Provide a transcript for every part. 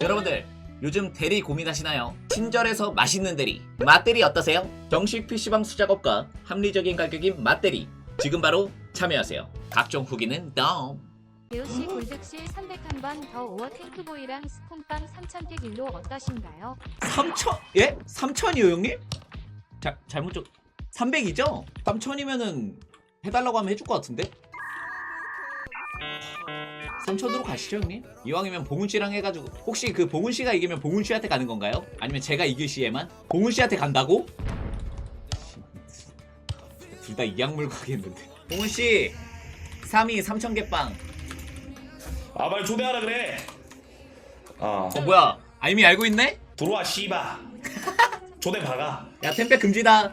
여러분들 요즘 대리 고민하시나요? 친절해서 맛있는 대리 맛대리 어떠세요? 정식 PC방 수작업과 합리적인 가격인 맛대리 지금 바로 참여하세요 각종 후기는 다음 배우씨 골득실 301번 더 오어 탱크보이랑 스콘빵 3000개 길로 어떠신가요? 3천? 예? 3천이요 형님? 자, 잘못 좀 300이죠? 3천이면은 해달라고 하면 해줄 것 같은데? 3천으로 가시죠 형님? 이왕이면 봉훈씨랑 해가지고. 혹시 그 봉훈씨가 이기면 봉훈씨한테 가는 건가요? 아니면 제가 이길 시에만? 봉훈씨한테 간다고? 둘 다 이악물 가겠는데. 봉훈씨 3위 3천개 빵. 아 빨리 초대하라 그래. 어어 뭐야? 아 이미 알고 있네? 들어와 씨바. 초대 박아. 야 템백 금지다.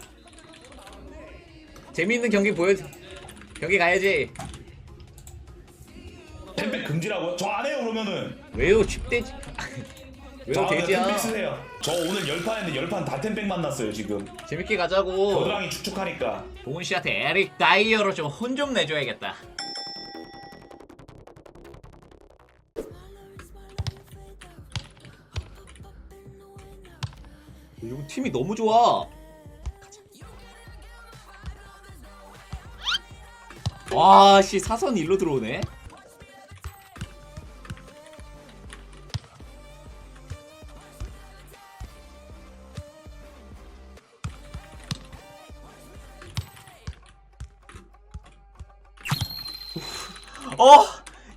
재미있는 경기 보여 경기 가야지 금지라고요? 저 안 해요 그러면은. 왜요? 칩대지 왜요? 저 템백 돼지야? 쓰세요. 저 오늘 열판 했는데 열판 다 템백 만났어요 지금. 재밌게 가자고. 겨드랑이 축축하니까. 동훈 씨한테 에릭 다이어로 좀 혼 좀 내줘야겠다. 이거 팀이 너무 좋아. 와 씨 사선 일로 들어오네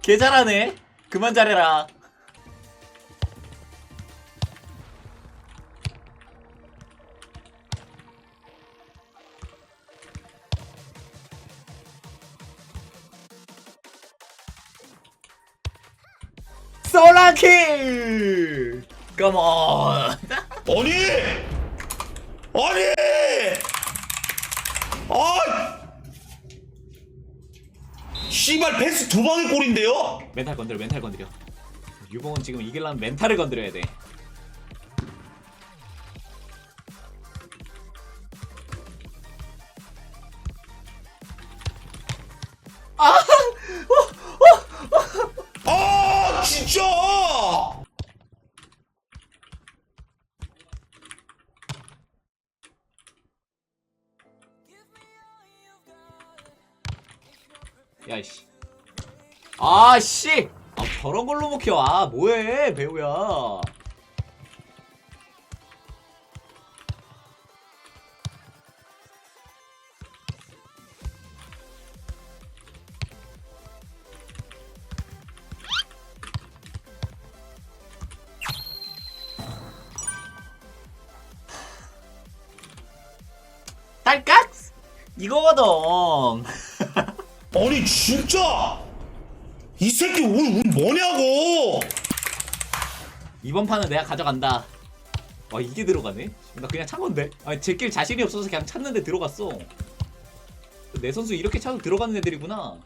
개 잘하네. 그만 잘해라. 솔라킬! 컴온! 아니 아니 아 씨발 패스 두 방의 골인데요? 멘탈 건드려, 멘탈 건드려. 유봉은 지금 이기려면 멘탈을 건드려야 돼. 야이씨. 아씨! 아, 저런 걸로 못 켜. 아, 뭐해, 배우야. 딸깍! 이거거든. 아니 진짜 이 새끼 오늘 운 뭐냐고 이번 판은 내가 가져간다. 와 이게 들어가네? 나 그냥 찬 건데. 아니 제길 자신이 없어서 그냥 찾는데 들어갔어. 내 선수 이렇게 차도 들어가는 애들이구나.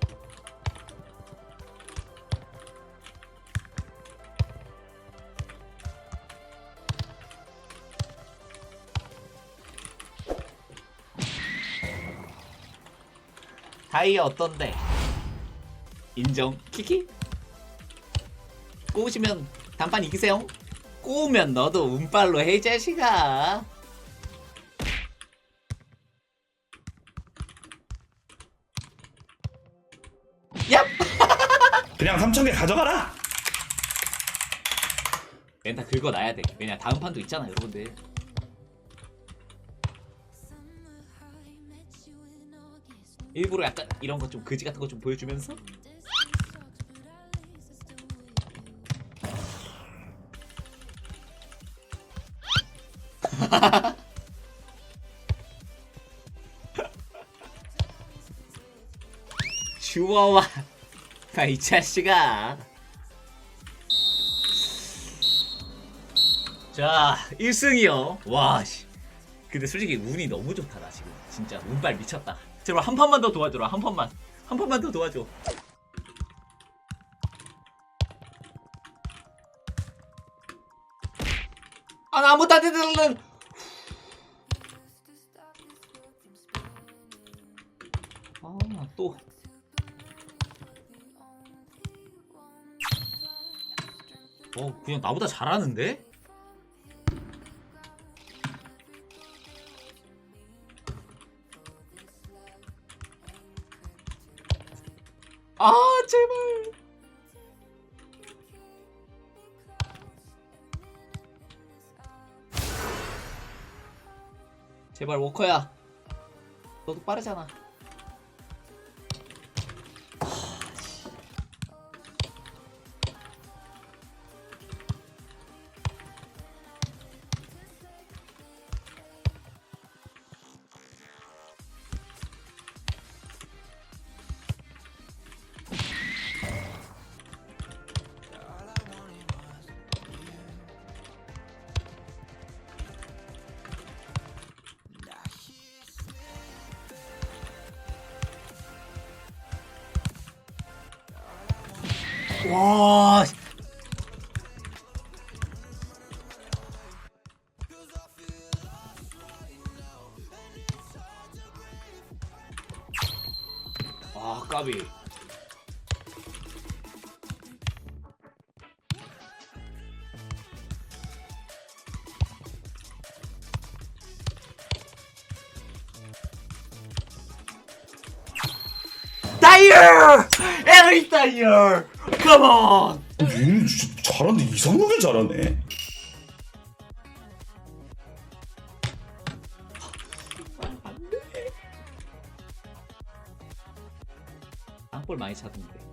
다이어 어떤데? 인정. 키키? 꼬우시면 단판 이기세요. 꼬우면 너도 운빨로 해, 이 자식아. 얍! 그냥 3천개 가져가라 멘탈 긁어놔야 돼. 왜냐, 다음 판도 있잖아, 여러분들. 일부러 약간 이런 거 좀 그지 같은 거 좀 보여주면서? 주워와 이 자식아. 자 1승이요. 와 씨. 근데 솔직히 운이 너무 좋다 나 지금. 진짜 운빨 미쳤다 제발 한 판만 더 도와줘라 한 판만. 한 판만 더 도와줘. 아 나 아무것도 안 되는 아또. 어 그냥 나보다 잘하는데? 제발 워커야. 너도 빠르잖아 와 아, 까비. 다이어! 에리 다이어! 컴온! 얘는 진짜 잘하는데 이상하게 잘하네. 땅볼 많이 차던데.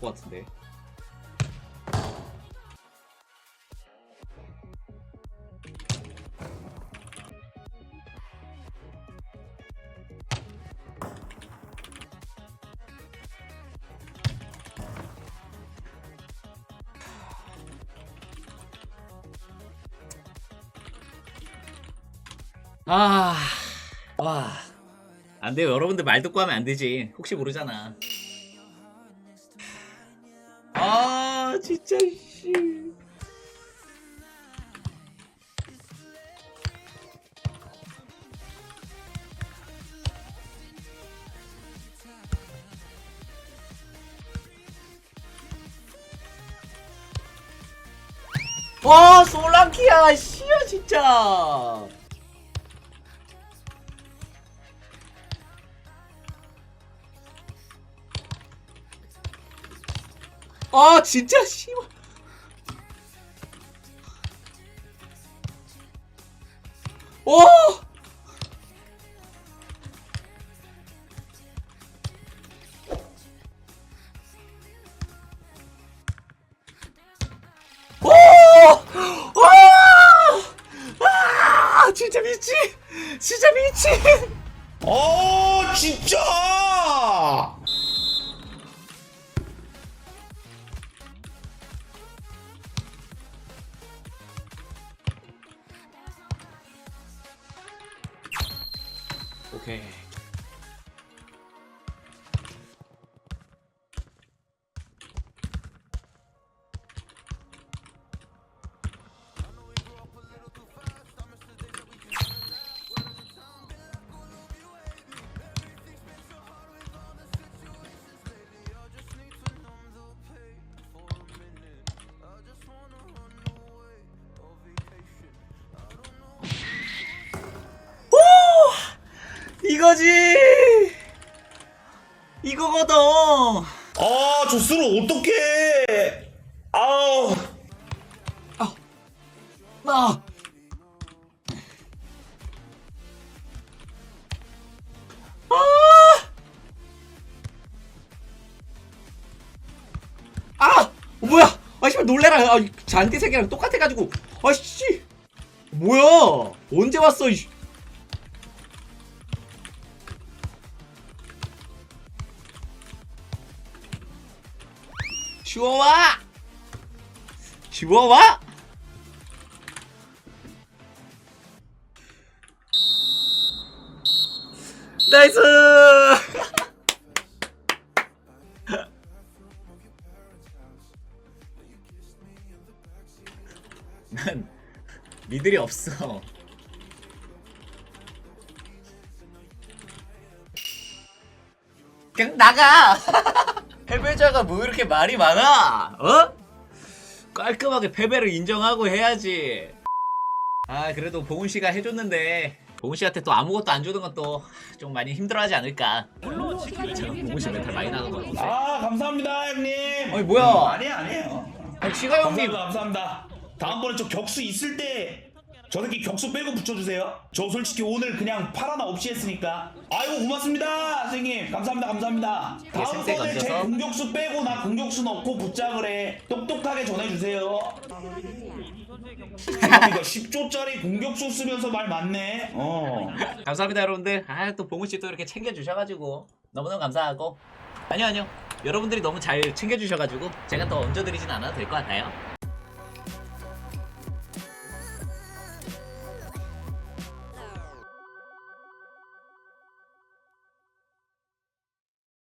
것 같은데. 아, 와. 안 돼요. 여러분들 말 듣고 하면 안 되지. 혹시 모르잖아. 진짜, 씨. 와, 솔랑키야, 씨야, 진짜. 아 진짜 씨발 오 오! 와! 아! 진짜 미치! 진짜 미치! 아 진짜! 이거지! 이거거든! 아 조스로 어떡해! 아우 나! 아! 아! 뭐야! 아, 씨발, 놀래라. 아, 잔디 색이랑 똑같아가지고. 아, 씨! 뭐야! 언제 왔어, 이 주워와! 주워와! 나이스! 난 니들이 없어. 그냥 나가! 패배자가 뭐 이렇게 말이 많아? 어? 깔끔하게 패배를 인정하고 해야지. 아 그래도 봉훈 씨가 해줬는데 봉훈 씨한테 또 아무것도 안 주는 건 또 좀 많이 힘들어하지 않을까. 봉훈 씨 멘탈 많이 나는 거 같은데. 아 감사합니다 형님. 아니, 뭐야? 음, 아니에요 아니에요. 아니, 시가 형님 감사합니다 감사합니다. 다음번에 저 격수 있을 때. 저 새끼 격수 빼고 붙여주세요. 저 솔직히 오늘 그냥 팔 하나 없이 했으니까. 아이고 고맙습니다, 선생님. 감사합니다, 감사합니다. 쌩쌩 다음번에 제 얹어서. 공격수 빼고 나 공격수 넣고 붙자 그래. 똑똑하게 전해주세요. 이거 10조짜리 공격수 쓰면서 말 많네. 어. 감사합니다 여러분들 아 또 봉우 씨또 이렇게 챙겨주셔가지고 너무너무 감사하고 아니요 아니요 여러분들이 너무 잘 챙겨주셔가지고 제가 또 얹어드리진 않아도 될 것 같아요